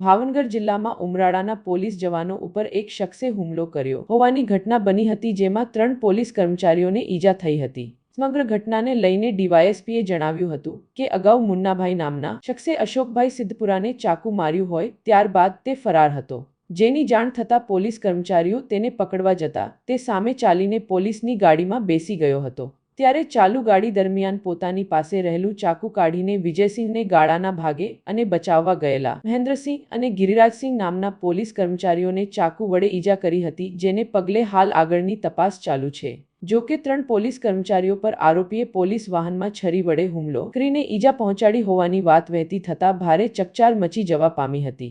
ભાવનગર જિલ્લામાં ઉમરાળાના પોલીસ જવાનો ઉપર એક શખ્સે હુમલો કર્યો. હોવાની ઘટના બની હતી જેમાં ત્રણ પોલીસ કર્મચારીઓને ઈજા થઈ હતી. સમગ્ર ઘટનાને લઈને ડીવાયએસપીએ જણાવ્યું હતું કે અગાઉ મુન્નાભાઈ નામના શખ્સે અશોકભાઈ સિદ્ધપુરાને ચાકુ માર્યું હોય ત્યારબાદ તે ફરાર હતો. જેની જાણ થતાં પોલીસ કર્મચારીઓ તેને પકડવા જતા તે સામે ચાલીને પોલીસની ગાડીમાં બેસી ગયો હતો. ત્યારે ચાલુ ગાડી દરમિયાન પોતાની પાસે રહેલું ચાકુ કાઢીને વિજયસિંહને ગાળાના ભાગે અને બચાવવા ગયેલા. મહેન્દ્રસિંહ અને ગિરિરાજસિંહ નામના પોલીસ કર્મચારીઓને ચાકુ વડે ઈજા કરી હતી, જેને પગલે હાલ આગળની તપાસ ચાલુ છે. જો કે ત્રણ પોલીસ કર્મચારીઓ પર આરોપીએ પોલીસ વાહનમાં છરી વડે હુમલો કરીને ઈજા પહોંચાડી હોવાની વાત વહેતી થતાં ભારે ચકચાર મચી જવા પામી હતી.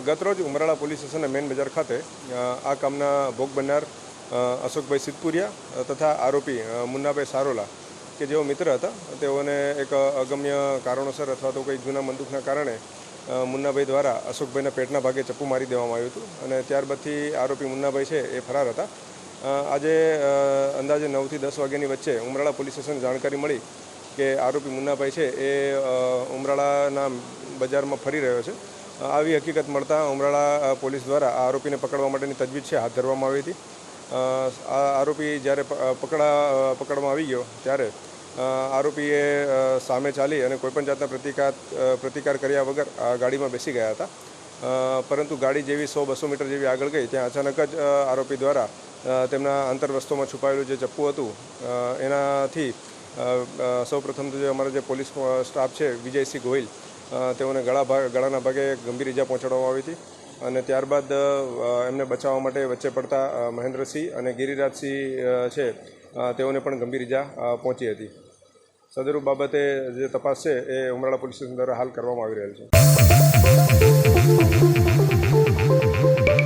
ગતરોજ ઉમરાળા પોલીસ સ્ટેશન મેન બજાર ખાતે આ કામના ભોગ બનનાર અશોકભાઈ સિદ્ધપુરિયા તથા આરોપી મુન્નાભાઈ સારોલા કે જેઓ મિત્ર હતા, તેઓને એક અગમ્ય કારણોસર અથવા તો કંઈ જૂના બંદૂકના કારણે મુન્નાભાઈ દ્વારા અશોકભાઈના પેટના ભાગે ચપ્પુ મારી દેવામાં આવ્યું હતું અને ત્યારબાદથી આરોપી મુન્નાભાઈ છે એ ફરાર હતા. આજે અંદાજે નવથી દસ વાગ્યાની વચ્ચે ઉમરાળા પોલીસ સ્ટેશન જાણકારી મળી કે આરોપી મુન્નાભાઈ છે એ ઉમરાળાના બજારમાં ફરી રહ્યો છે. આવી હકીકત મળતા ઉમરાળા પોલીસ દ્વારા આ આરોપીને પકડવા માટેની તજવીજ છે, હાથ ધરવામાં આવી હતી. આ આરોપી જ્યારે પકડા પકડવામાં આવી ગયો ત્યારે આરોપીએ સામે ચાલી અને કોઈપણ જાતના પ્રતિકાર પ્રતિકાર કર્યા વગર આ ગાડીમાં બેસી ગયા હતા. પરંતુ ગાડી જેવી સો બસો મીટર જેવી આગળ ગઈ, ત્યાં અચાનક જ આરોપી દ્વારા તેમના અંતરવસ્ત્રોમાં છુપાયેલું જે ચપ્પુ હતું એનાથી સૌપ્રથમ તો જે અમારો જે પોલીસ સ્ટાફ છે, વિજયસિંહ ગોહિલ તેઓને ગળા ભાગ ગળાના ભાગે ગંભીર ઇજા પહોંચાડવામાં આવી હતી અને ત્યારબાદ એમને બચાવવા માટે વચ્ચે પડતા મહેન્દ્રસિંહ અને ગિરિરાજસિંહ છે તેઓને પણ ગંભીર ઇજા પહોંચી હતી. સદરૂપ બાબતે જે તપાસ છે એ ઉમરાળા પોલીસ સ્ટેશન દ્વારા હાલ કરવામાં આવી રહેલ છે.